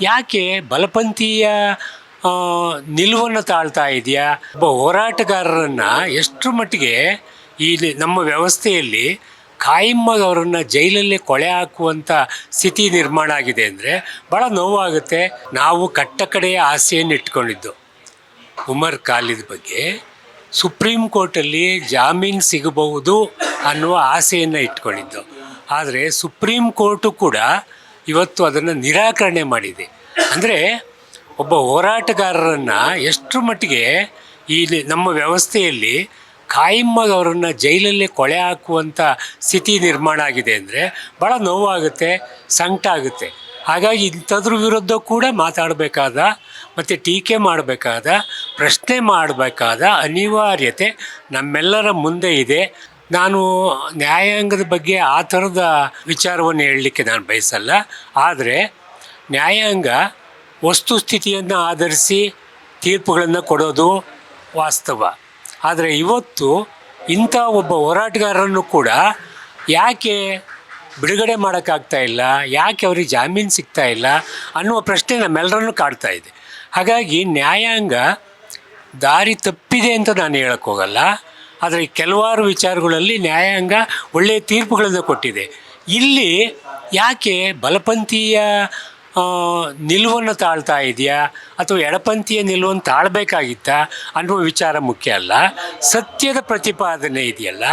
ಯಾಕೆ ಬಲಪಂಥೀಯ ನಿಲುವನ್ನು ತಾಳ್ತಾ ಇದೆಯಾ? ಒಬ್ಬ ಹೋರಾಟಗಾರರನ್ನು ಎಷ್ಟು ಮಟ್ಟಿಗೆ ಈ ನಮ್ಮ ವ್ಯವಸ್ಥೆಯಲ್ಲಿ ಕಾಯಮ್ಮಾಗಿ ಜೈಲಲ್ಲಿ ಕೊಳೆ ಹಾಕುವಂಥ ಸ್ಥಿತಿ ನಿರ್ಮಾಣ ಆಗಿದೆ ಅಂದರೆ ಭಾಳ ನೋವಾಗುತ್ತೆ. ನಾವು ಕಟ್ಟ ಕಡೆಯ ಆಸೆಯನ್ನು ಇಟ್ಕೊಂಡಿದ್ದು. ಉಮರ್ ಖಾಲಿದ್ ಬಗ್ಗೆ ಸುಪ್ರೀಂ ಕೋರ್ಟಲ್ಲಿ ಜಾಮೀನು ಸಿಗಬಹುದು ಅನ್ನುವ ಆಸೆಯನ್ನು ಇಟ್ಕೊಂಡಿದ್ದು. ಆದರೆ ಸುಪ್ರೀಂ ಕೋರ್ಟು ಕೂಡ ಇವತ್ತು ಅದನ್ನು ನಿರಾಕರಣೆ ಮಾಡಿದೆ. ಅಂದರೆ ಒಬ್ಬ ಹೋರಾಟಗಾರರನ್ನು ಎಷ್ಟು ಮಟ್ಟಿಗೆ ಈ ನಮ್ಮ ವ್ಯವಸ್ಥೆಯಲ್ಲಿ ಕಾಯಮ್ಮಾಗಿ ಅವರನ್ನು ಜೈಲಲ್ಲೇ ಕೊಳೆ ಹಾಕುವಂಥ ಸ್ಥಿತಿ ನಿರ್ಮಾಣ ಆಗಿದೆ ಅಂದರೆ ಭಾಳ ನೋವಾಗುತ್ತೆ, ಸಂಕಟ ಆಗುತ್ತೆ. ಹಾಗಾಗಿ ಇಂಥದ್ರ ವಿರುದ್ಧ ಕೂಡ ಮಾತಾಡಬೇಕಾದ ಮತ್ತು ಟೀಕೆ ಮಾಡಬೇಕಾದ, ಪ್ರಶ್ನೆ ಮಾಡಬೇಕಾದ ಅನಿವಾರ್ಯತೆ ನಮ್ಮೆಲ್ಲರ ಮುಂದೆ ಇದೆ. ನಾನು ನ್ಯಾಯಾಂಗದ ಬಗ್ಗೆ ಆ ಥರದ ವಿಚಾರವನ್ನು ಹೇಳಲಿಕ್ಕೆ ನಾನು ಬಯಸಲ್ಲ. ಆದರೆ ನ್ಯಾಯಾಂಗ ವಸ್ತುಸ್ಥಿತಿಯನ್ನು ಆಧರಿಸಿ ತೀರ್ಪುಗಳನ್ನು ಕೊಡೋದು ವಾಸ್ತವ. ಆದರೆ ಇವತ್ತು ಇಂಥ ಒಬ್ಬ ಹೋರಾಟಗಾರರನ್ನು ಕೂಡ ಯಾಕೆ ಬಿಡುಗಡೆ ಮಾಡೋಕ್ಕಾಗ್ತಾ ಇಲ್ಲ, ಯಾಕೆ ಅವರಿಗೆ ಜಾಮೀನು ಸಿಗ್ತಾ ಇಲ್ಲ ಅನ್ನುವ ಪ್ರಶ್ನೆ ನಮ್ಮೆಲ್ಲರನ್ನು ಕಾಡ್ತಾ ಇದೆ. ಹಾಗಾಗಿ ನ್ಯಾಯಾಂಗ ದಾರಿ ತಪ್ಪಿದೆ ಅಂತ ನಾನು ಹೇಳೋಕ್ಕೋಗಲ್ಲ. ಆದರೆ ಕೆಲವಾರು ವಿಚಾರಗಳಲ್ಲಿ ನ್ಯಾಯಾಂಗ ಒಳ್ಳೆಯ ತೀರ್ಪುಗಳನ್ನು ಕೊಟ್ಟಿದೆ. ಇಲ್ಲಿ ಯಾಕೆ ಬಲಪಂಥೀಯ ನಿಲುವನ್ನು ತಾಳ್ತಾ ಇದೆಯಾ? ಅಥವಾ ಎಡಪಂಥೀಯ ನಿಲುವನ್ನು ತಾಳ್ಬೇಕಾಗಿತ್ತಾ? ಅನ್ನುವ ವಿಚಾರ ಮುಖ್ಯ ಅಲ್ಲ. ಸತ್ಯದ ಪ್ರತಿಪಾದನೆ ಇದೆಯಲ್ಲ.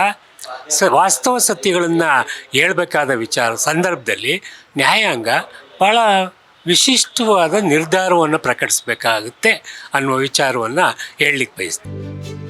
ಸ, ವಾಸ್ತವ ಸತ್ಯಗಳನ್ನು ಹೇಳ್ಬೇಕಾದ ವಿಚಾರ ಸಂದರ್ಭದಲ್ಲಿ ನ್ಯಾಯಾಂಗ ಭಾಳ ವಿಶಿಷ್ಟವಾದ ನಿರ್ಧಾರವನ್ನು ಪ್ರಕಟಿಸಬೇಕಾಗುತ್ತೆ ಅನ್ನುವ ವಿಚಾರವನ್ನು ಹೇಳಲಿಕ್ಕೆ ಬಯಸ್ತೀನಿ.